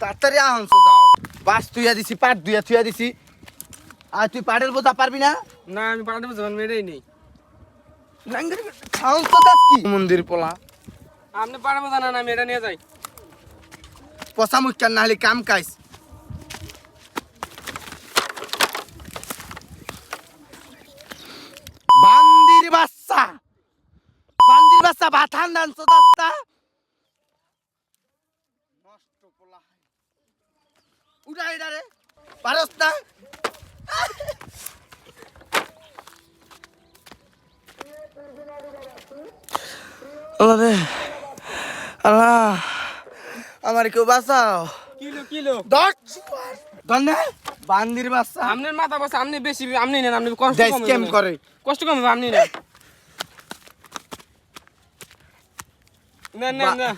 তাড়াতাড়ি আহনস দাও। বাস তুইয়া দিছি পাট দুইয়া তুইয়া দিছি। আর তুই পাটের বোঝা পারবি না? না আমি পাঠাতে বুঝবেন মেরেই নেই। খাওন তো দাস কি? মন্দির পোলা। আপনি পাঠাবো জানা না আমি এটা নিয়ে যাই। পচা মুখান না হলে কাম কাইস বান্দির বাচ্চা। বান্দির বাচ্চা বাথান ডান্স দাস্তা এটা রে পারস না। আল্লাহ রে আল্লাহ আমার কেউ বাঁচাও। কিলো কিলো। দশ ধন্যে বান্দির বাচ্চা। আপনার মাথা বসে আপনি বেশি আপনি নেন আপনি কষ্ট কম করে? কষ্ট কম আপনি নেন। নেন বা- নেন।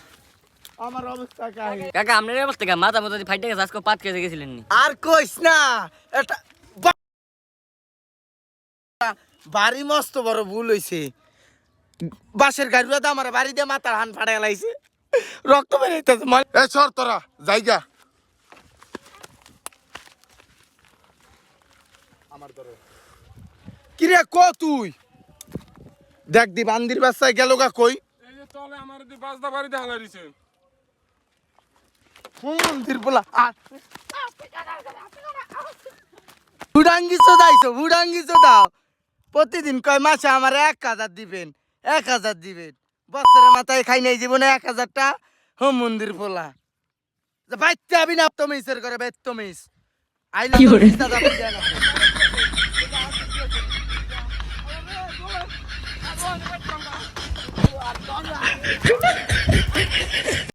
আমার অবস্থা কাহিনী। কাকা আপনার অবস্থা কা মাথা মতো ফাইটে গেছে আজকে পাত খেতে গেছিলেন নি? আর কইস না এটা বাড়ি মস্ত বড় ভুল হইছে। বাসের গাড়িটা তো আমার বাড়ি দিয়ে মাথার হান ফাটাই লাইছে। রক্ত বেরিয়েছে এ সর তোরা জায়গা কিরে ক তুই? দেখ দি বান্দির বাচ্চায় গেল গা কই? এই যে চলে আমার দি বাজদা হালা দিছে। আর বুড়াঙ্গিছো দাও প্রতিদিন কয় মাসে আমার এক হাজার দিবেন এক হাজার দিবেন বছরের মাথায় খাই নাই জীবনে এক হাজারটা হোম মন্দির বলা বাইতে আবি না তমিসের করে বেত তমিস আইলে